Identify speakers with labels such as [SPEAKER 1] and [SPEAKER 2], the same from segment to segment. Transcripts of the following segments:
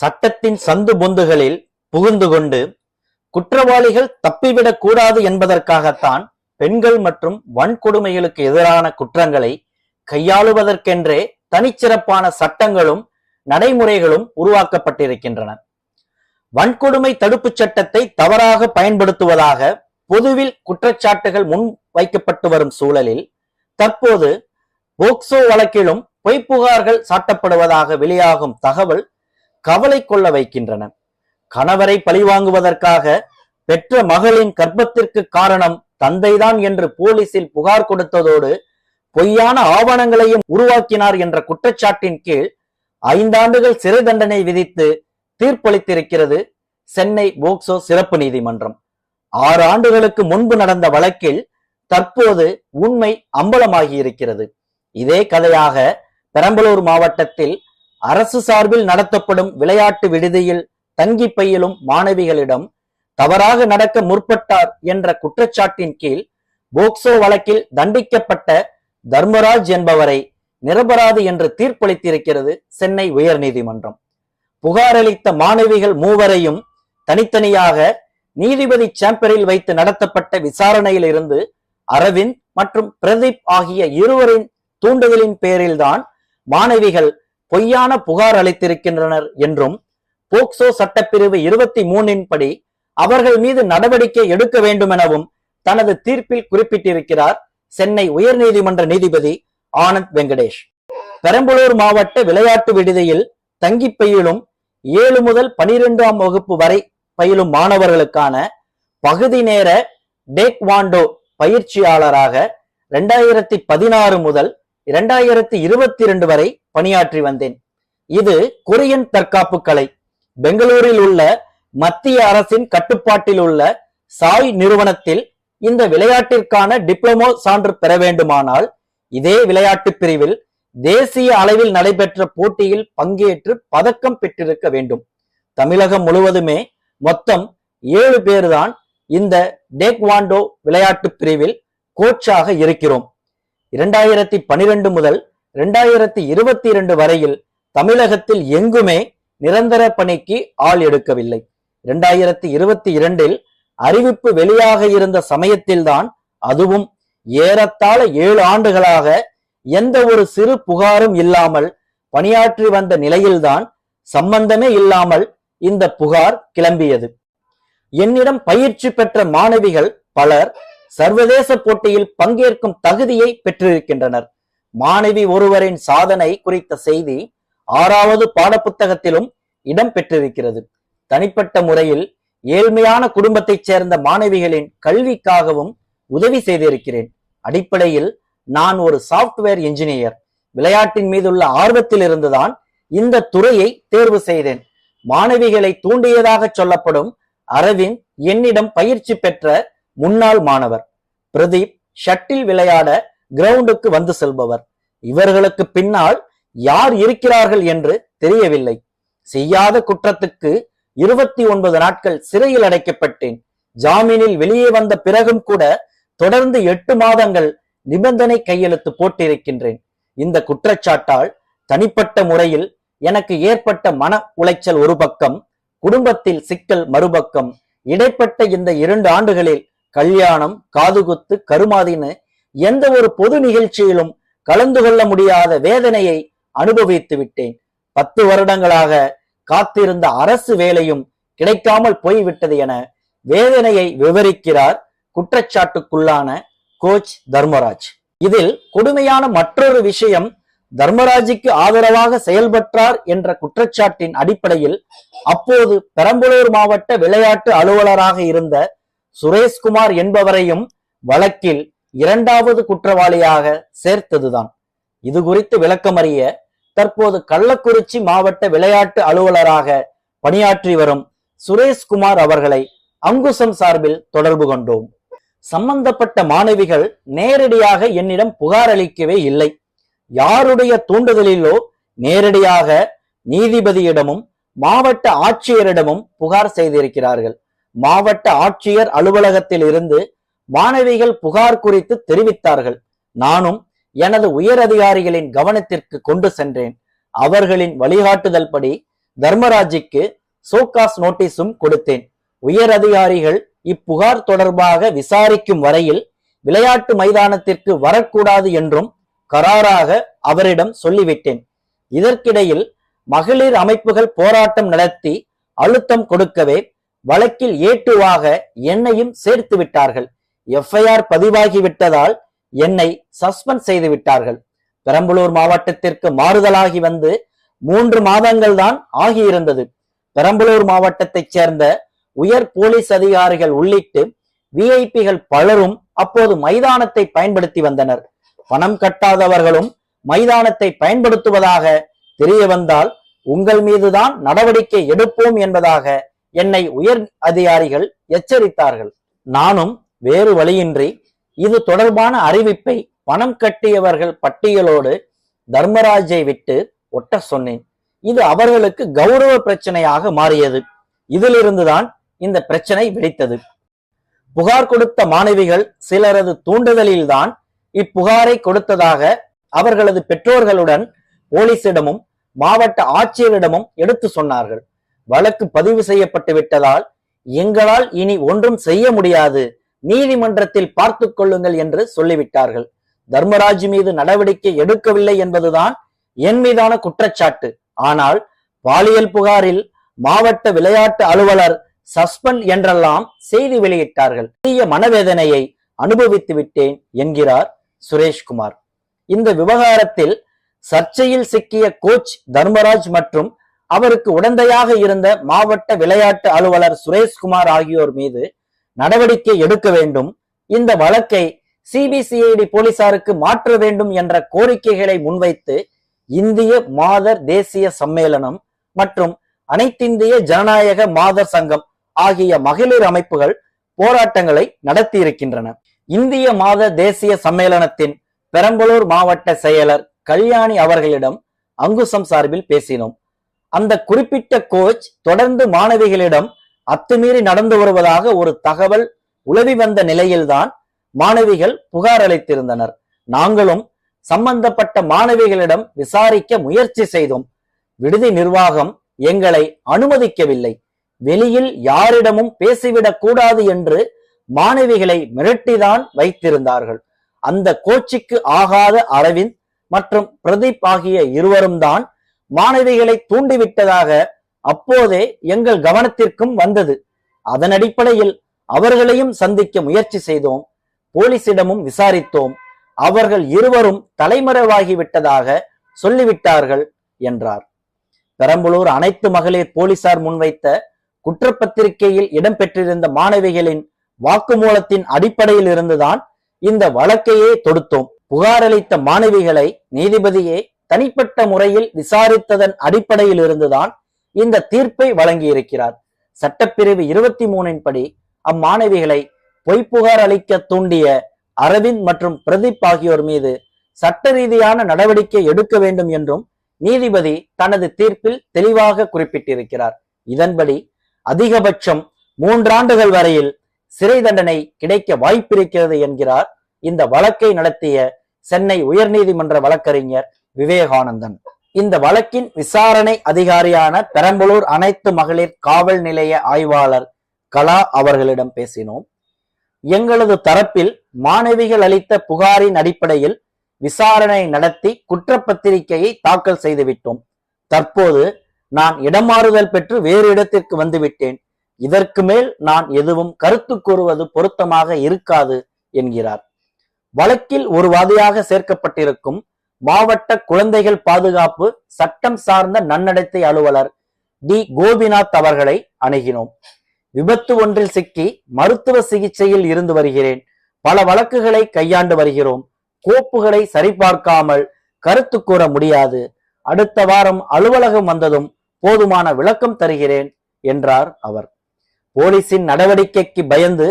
[SPEAKER 1] சட்டத்தின் சந்து பொந்துகளில் புகுந்து கொண்டு குற்றவாளிகள் தப்பிவிடக் கூடாது என்பதற்காகத்தான் பெண்கள் மற்றும் வன்கொடுமைகளுக்கு எதிரான குற்றங்களை கையாளுவதற்கென்றே தனிச்சிறப்பான சட்டங்களும் நடைமுறைகளும் உருவாக்கப்பட்டிருக்கின்றன. வன்கொடுமை தடுப்புச் சட்டத்தை தவறாக பயன்படுத்துவதாக பொதுவில் குற்றச்சாட்டுகள் முன் வைக்கப்பட்டு வரும் சூழலில் தற்போது போக்சோ வழக்கிலும் பொய்ப்புகார்கள் சாட்டப்படுவதாக வெளியாகும் தகவல் கவலை கொள்ள வைக்கின்றன. கணவரை பழிவாங்குவதற்காக பெற்ற மகளின் கர்ப்பத்திற்கு காரணம் தந்தைதான் என்று போலீசில் புகார் கொடுத்ததோடு பொய்யான ஆவணங்களையும் உருவாக்கினார் என்ற குற்றச்சாட்டின் கீழ் ஐந்தாண்டுகள் சிறை தண்டனை விதித்து தீர்ப்பளித்திருக்கிறது சென்னை போக்சோ சிறப்பு நீதிமன்றம். ஆறு ஆண்டுகளுக்கு முன்பு நடந்த வழக்கில் தற்போது உண்மை அம்பலமாகி இருக்கிறது இதே கதையாக பெரம்பலூர் மாவட்டத்தில் அரசு சார்பில் நடத்தப்படும் விளையாட்டு விடுதியில் தங்கி பயிலும் மாணவிகளிடம் தவறாக நடக்க முற்பட்டார் என்ற குற்றச்சாட்டின் கீழ் போக்சோ வழக்கில் தண்டிக்கப்பட்ட தர்மராஜ் என்பவரை நிரபராது என்று தீர்ப்பளித்திருக்கிறது சென்னை உயர்நீதிமன்றம். புகாரளித்த மாணவிகள் மூவரையும் தனித்தனியாக நீதிபதி சேம்பரில் வைத்து நடத்தப்பட்ட விசாரணையில் இருந்து அரவிந்த் மற்றும் பிரதீப் ஆகிய இருவரின் தூண்டுதலின் பேரில்தான் மாணவிகள் பொய்யான புகார் அளித்திருக்கின்றனர் என்றும் போக்சோ சட்டப்பிரிவு இருபத்தி மூணின் படி அவர்கள் மீது நடவடிக்கை எடுக்க வேண்டும் எனவும் தனது தீர்ப்பில் குறிப்பிட்டிருக்கிறார் சென்னை உயர்நீதிமன்ற நீதிபதி ஆனந்த் வெங்கடேஷ். பெரம்பலூர் மாவட்ட விளையாட்டு விடுதியில் தங்கி பயிலும் ஏழு முதல் பனிரெண்டாம் வகுப்பு வரை பயிலும் மாணவர்களுக்கான பகுதி நேர டேக்வாண்டோ பயிற்சியாளராக இரண்டாயிரத்தி பதினாறு முதல் இரண்டாயிரத்தி இருபத்தி இரண்டு வரை பணியாற்றி வந்தேன். இது கொரியன் தற்காப்பு கலை. பெங்களூரில் உள்ள மத்திய அரசின் கட்டுப்பாட்டில் உள்ள சாய் நிறுவனத்தில் இந்த விளையாட்டிற்கான டிப்ளமோ சான்று பெற வேண்டுமானால் இதே விளையாட்டு பிரிவில் தேசிய அளவில் நடைபெற்ற போட்டியில் பங்கேற்று பதக்கம் பெற்றிருக்க வேண்டும். தமிழகம் முழுவதுமே மொத்தம் ஏழு பேர்தான் இந்த டேக்வாண்டோ விளையாட்டு பிரிவில் கோச்சாக இருக்கிறோம். இரண்டாயிரத்தி பனிரெண்டு முதல் இரண்டாயிரத்தி இருபத்தி இரண்டு வரையில் தமிழகத்தில் எங்குமே நிரந்தர பணிக்கு ஆள் எடுக்கவில்லை. இரண்டாயிரத்தி இருபத்தி இரண்டில் அறிவிப்பு வெளியாக இருந்த சமயத்தில்தான் அதுவும் ஏறத்தாழ ஏழு ஆண்டுகளாக எந்த ஒரு சிறு புகாரும் இல்லாமல் பணியாற்றி வந்த நிலையில்தான் சம்பந்தமே இல்லாமல் இந்த புகார் கிளம்பியது. என்னிடம் பயிற்சி பெற்ற மாணவிகள் பலர் சர்வதேச போட்டியில் பங்கேற்கும் தகுதியை பெற்றிருக்கின்றனர். மாணவி ஒருவரின் சாதனை குறித்த செய்தி ஆறாவது பாடப்புத்தகத்திலும் இடம் பெற்றிருக்கிறது. தனிப்பட்ட முறையில் ஏழ்மையான குடும்பத்தைச் சேர்ந்த மாணவிகளின் கல்விக்காகவும் உதவி செய்திருக்கிறேன். அடிப்படையில் நான் ஒரு சாப்ட்வேர் என்ஜினியர். விளையாட்டின் மீதுள்ள ஆர்வத்தில் இருந்துதான் இந்த துறையை தேர்வு செய்தேன். மாணவிகளை தூண்டியதாக சொல்லப்படும் அரவிந்த் என்னிடம் பயிற்சி பெற்ற முன்னாள் மாணவர் பிரதீப் ஷட்டில் விளையாட கிரவுண்டுக்கு வந்து செல்பவர். இவர்களுக்கு பின்னால் யார் இருக்கிறார்கள் என்று தெரியவில்லை. செய்யாத குற்றத்துக்கு இருபத்தி ஒன்பது நாட்கள் சிறையில் அடைக்கப்பட்டேன். ஜாமீனில் வெளியே வந்த பிறகும் கூட தொடர்ந்து எட்டு மாதங்கள் நிபந்தனை கையெழுத்து போட்டிருக்கின்றேன். இந்த குற்றச்சாட்டால் தனிப்பட்ட முறையில் எனக்கு ஏற்பட்ட மன உளைச்சல் ஒரு பக்கம் குடும்பத்தில் சிக்கல் மறுபக்கம். இடைப்பட்ட இந்த இரண்டு ஆண்டுகளில் கல்யாணம் காதுகுத்து கருமாதின்னு எந்த ஒரு பொது நிகழ்ச்சியிலும் கலந்து கொள்ள முடியாத வேதனையை அனுபவித்து விட்டேன். பத்து வருடங்களாக காத்திருந்த அரசு வேலையும் கிடைக்காமல் போய்விட்டது என வேதனையை விவரிக்கிறார் குற்றச்சாட்டுக்குள்ளான கோச் தர்மராஜ். இதில் கொடுமையான மற்றொரு விஷயம் தர்மராஜுக்கு ஆதரவாக செயல்பட்டார் என்ற குற்றச்சாட்டின் அடிப்படையில் அப்போது பெரம்பலூர் மாவட்ட விளையாட்டு அலுவலராக இருந்த சுரேஷ்குமார் என்பவரையும் வழக்கில் இரண்டாவது குற்றவாளியாக சேர்த்ததுதான். இது குறித்து விளக்கமறிய தற்போது கள்ளக்குறிச்சி மாவட்ட விளையாட்டு அலுவலராக பணியாற்றி வரும் சுரேஷ்குமார் அவர்களை அங்குசம் சார்பில் தொடர்பு கொண்டோம். சம்பந்தப்பட்ட மாணவிகள் நேரடியாக என்னிடம் புகார் அளிக்கவே இல்லை. யாருடைய தூண்டுதலிலோ நேரடியாக நீதிபதியிடமும் மாவட்ட ஆட்சியரிடமும் புகார் செய்திருக்கிறார்கள். மாவட்ட ஆட்சியர் அலுவலகத்தில் இருந்து மாணவிகள் புகார் குறித்து தெரிவித்தார்கள். நானும் எனது உயர் அதிகாரிகளின் கவனத்திற்கு கொண்டு சென்றேன். அவர்களின் வழிகாட்டுதல் படி தர்மராஜுக்கு சோகாஸ் நோட்டீஸும் கொடுத்தேன். உயர் அதிகாரிகள் இப்புகார் தொடர்பாக விசாரிக்கும் வரையில் விளையாட்டு மைதானத்திற்கு வரக்கூடாது என்றும் கராராக அவரிடம் சொல்லிவிட்டேன். இதற்கிடையில் மகளிர் அமைப்புகள் போராட்டம் நடத்தி அழுத்தம் கொடுக்கவே வழக்கில் ஏட்டுவாக என்னையும் சேர்த்து விட்டார்கள். எஃப்ஐஆர் பதிவாகி விட்டதால் என்னை சஸ்பெண்ட் செய்து விட்டார்கள். பெரம்பலூர் மாவட்டத்திற்கு மாறுதலாகி வந்து மூன்று மாதங்கள் தான் ஆகியிருந்தது. பெரம்பலூர் மாவட்டத்தைச் சேர்ந்த உயர் போலீஸ் அதிகாரிகள் உள்ளிட்டு விஐபிகள் பலரும் அப்போது மைதானத்தை பயன்படுத்தி வந்தனர். பணம் கட்டாதவர்களும் மைதானத்தை பயன்படுத்துவதாக தெரிய வந்தால் உங்கள் மீதுதான் நடவடிக்கை எடுப்போம் என்பதாக என்னை உயர் அதிகாரிகள் எச்சரித்தார்கள். நானும் வேறு வழியின்றி இது தொடர்பான அறிவிப்பை பணம் கட்டியவர்கள் பட்டியலோடு தர்மராஜை விட்டு ஒட்ட சொன்னேன். இது அவர்களுக்கு கௌரவ பிரச்சனையாக மாறியது. இதிலிருந்துதான் இந்த பிரச்சனை வெடித்தது. புகார் கொடுத்த மாணவிகள் சிலரது தூண்டுதலில்தான் இப்புகாரை கொடுத்ததாக அவர்களது பெற்றோர்களுடன் போலீசிடமும் மாவட்ட ஆட்சியரிடமும் எடுத்து சொன்னார்கள். வழக்கு பதிவு செய்யப்பட்டு விட்டதால் எங்களால் இனி ஒன்றும் செய்ய முடியாது. நீதிமன்றத்தில் பார்த்து கொள்ளுங்கள் என்று சொல்லிவிட்டார்கள். தர்மராஜ் மீது நடவடிக்கை எடுக்கவில்லை என்பதுதான் என் மீதான குற்றச்சாட்டு. ஆனால் பாலியல் புகாரில் மாவட்ட விளையாட்டு அலுவலர் சஸ்பெண்ட் என்றெல்லாம் செய்தி வெளியிட்டார்கள். பெரிய மனவேதனையை அனுபவித்து விட்டேன் என்கிறார் சுரேஷ்குமார். இந்த விவகாரத்தில் சர்ச்சையில் சிக்கிய கோச் தர்மராஜ் மற்றும் அவருக்கு உடந்தையாக இருந்த மாவட்ட விளையாட்டு அலுவலர் சுரேஷ்குமார் ஆகியோர் மீது நடவடிக்கை எடுக்க வேண்டும். இந்த வழக்கை சிபிசிஐடி போலீசாருக்கு மாற்ற வேண்டும் என்ற கோரிக்கைகளை முன்வைத்து இந்திய மாதர் தேசிய சம்மேளனம் மற்றும் அனைத்திந்திய ஜனநாயக மாதர் சங்கம் ஆகிய மகளிர் அமைப்புகள் போராட்டங்களை நடத்தியிருக்கின்றன. இந்திய மாத தேசிய சம்மேளனத்தின் பெரம்பலூர் மாவட்ட செயலர் கல்யாணி அவர்களிடம் அங்குசம் சார்பில் பேசினோம். அந்த குறிப்பிட்ட கோச் தொடர்ந்து மாணவிகளிடம் அத்துமீறி நடந்து வருவதாக ஒரு தகவல் உலவி வந்த நிலையில்தான் மாணவிகள் புகார் அளித்திருந்தனர். நாங்களும் சம்பந்தப்பட்ட மாணவிகளிடம் விசாரிக்க முயற்சி செய்தோம். விடுதி நிர்வாகம் எங்களை அனுமதிக்கவில்லை. வெளியில் யாரிடமும் பேசிவிடக் கூடாது என்று மாணவிகளை மிரட்டிதான் வைத்திருந்தார்கள். அந்த கோச்சிக்கு ஆகாத அரவிந்த் மற்றும் பிரதீப் ஆகிய இருவரும் தான் மாணவிகளை தூண்டிவிட்டதாக அப்போதே எங்கள் கவனத்திற்கும் வந்தது. அதன் அடிப்படையில் அவர்களையும் சந்திக்க முயற்சி செய்தோம். போலீசிடமும் விசாரித்தோம். அவர்கள் இருவரும் தலைமறைவாகிவிட்டதாக சொல்லிவிட்டார்கள் என்றார். பெரம்பலூர் அனைத்து மகளிர் போலீசார் முன்வைத்த குற்றப்பத்திரிகையில் இடம்பெற்றிருந்த மாணவிகளின் வாக்குமூலத்தின் அடிப்படையில் இருந்துதான் இந்த வழக்கையே தொடுத்தோம். புகாரளித்த மாணவிகளை நீதிபதியே தனிப்பட்ட முறையில் விசாரித்ததன் அடிப்படையில் இருந்துதான் இந்த தீர்ப்பை வழங்கியிருக்கிறார். சட்டப்பிரிவு இருபத்தி மூணின் படி அம்மாணவிகளை பொய்ப்புகார் அளிக்க தூண்டிய அரவிந்த் மற்றும் பிரதீப் ஆகியோர் மீது சட்ட ரீதியான நடவடிக்கை எடுக்க வேண்டும் என்றும் நீதிபதி தனது தீர்ப்பில் தெளிவாக குறிப்பிட்டிருக்கிறார். இதன்படி அதிகபட்சம் மூன்றாண்டுகள் வரையில் சிறை தண்டனை கிடைக்க வாய்ப்பிருக்கிறது என்கிறார் இந்த வழக்கை நடத்திய சென்னை உயர்நீதிமன்ற வழக்கறிஞர் விவேகானந்தன். இந்த வழக்கின் விசாரணை அதிகாரியான பெரம்பலூர் அனைத்து மகளிர் காவல் நிலைய ஆய்வாளர் கலா அவர்களிடம் பேசினோம். எங்களது தரப்பில் மாணவிகள் அளித்த புகாரின் அடிப்படையில் விசாரணை நடத்தி குற்றப்பத்திரிகையை தாக்கல் செய்துவிட்டோம். தற்போது நான் இடமாறுதல் பெற்று வேறு இடத்திற்கு வந்துவிட்டேன். இதற்கு மேல் நான் எதுவும் கருத்து கூறுவது பொருத்தமாக இருக்காது என்கிறார். வழக்கில் ஒரு வாதியாக சேர்க்கப்பட்டிருக்கும் மாவட்ட குழந்தைகள் பாதுகாப்பு சட்டம் சார்ந்த நன்னடத்தை அலுவலர் டி. கோபிநாத் அவர்களை அணுகினோம். விபத்து ஒன்றில் சிக்கி மருத்துவ சிகிச்சையில் இருந்து வருகிறேன். பல வழக்குகளை கையாண்டு வருகிறோம். கோப்புகளை சரிபார்க்காமல் கருத்து கூற முடியாது. அடுத்த வாரம் அலுவலகம் வந்ததும் போதுமான விளக்கம் தருகிறேன் என்றார் அவர். போலீசின் நடவடிக்கைக்கு பயந்து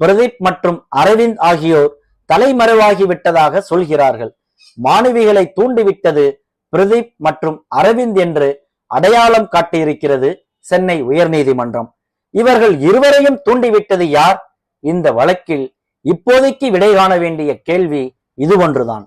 [SPEAKER 1] பிரதீப் மற்றும் அரவிந்த் ஆகியோர் தலைமறைவாகி விட்டதாக சொல்கிறார்கள். மாணவிகளை தூண்டிவிட்டது பிரதீப் மற்றும் அரவிந்த் என்று அடையாளம் காட்டியிருக்கிறது சென்னை உயர்நீதிமன்றம். இவர்கள் இருவரையும் தூண்டிவிட்டது யார்? இந்த வழக்கில் இப்போதைக்கு விடை காண வேண்டிய கேள்வி இது ஒன்றுதான்.